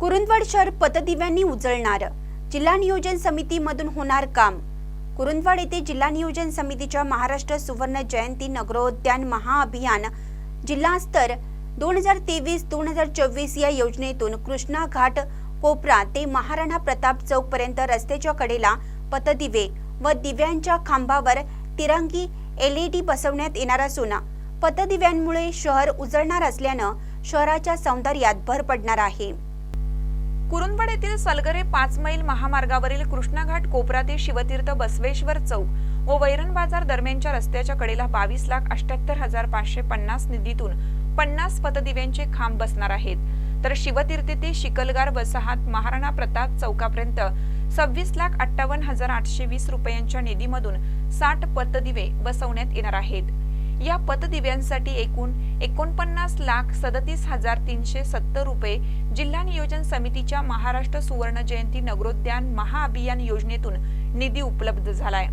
कुरुंदवाड शहर पतदिव्यांनी उजळणार. जिल्हा नियोजन समितीमधून होणार काम. कुरुंदवाड येथे जिल्हा नियोजन समितीच्या महाराष्ट्र सुवर्ण जयंती नगरोद्यान महाअभियान जिल्हा स्तर दोन हजार तेवीस दोन हजार चोवीस या योजनेतून कृष्णा घाट कोपरा ते महाराणा प्रताप चौक पर्यंत रस्त्याच्या कडेला पतदिवे व दिव्यांच्या खांबावर तिरंगी एलईडी बसवण्यात येणार असून पतदिव्यांमुळे शहर उजळणार असल्यानं शहराच्या सौंदर्यात भर पडणार आहे. कुरुंदवाड येथील सलगरे पाच मैल महामार्गावरील कृष्णाघाट कोपरा ते शिवतीर्थ बसवेश्वर चौक व वैरण बाजार दरम्यानच्या रस्त्याच्या कडेला बावीस लाख अठ्याहत्तर हजार पाचशे पन्नास निधीतून पन्नास पतदिव्यांचे खांब बसणार आहेत. तर शिवतीर्थ ते शिकलगार वसाहत महाराणा प्रताप चौकापर्यंत सव्वीस लाख अठ्ठावन्न हजार आठशे वीस रुपयांच्या निधीमधून साठ पतदिवे बसवण्यात येणार आहेत. या पतदिव्यांसाठी एकूण एकोणपन्नास लाख सदतीस हजार तीनशे सत्तर रुपये जिल्हा नियोजन समितीच्या महाराष्ट्र सुवर्ण जयंती नगरोद्यान महाअभियान योजनेतून निधी उपलब्ध झालाय.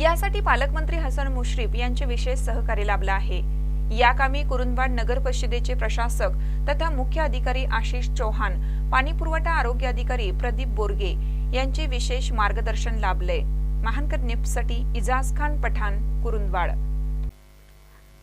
यासाठी पालकमंत्री हसन मुश्रीफ यांचे विशेष सहकार्य लाभलं आहे. या कामी कुरुंदवाड नगर परिषदेचे प्रशासक तथा मुख्य अधिकारी आशिष चौहान पाणी पुरवठा आरोग्य अधिकारी प्रदीप बोरगे यांचे विशेष मार्गदर्शन लाभले महानकर निप्ससाठी इजाज खान पठाण कुरुंदवाड.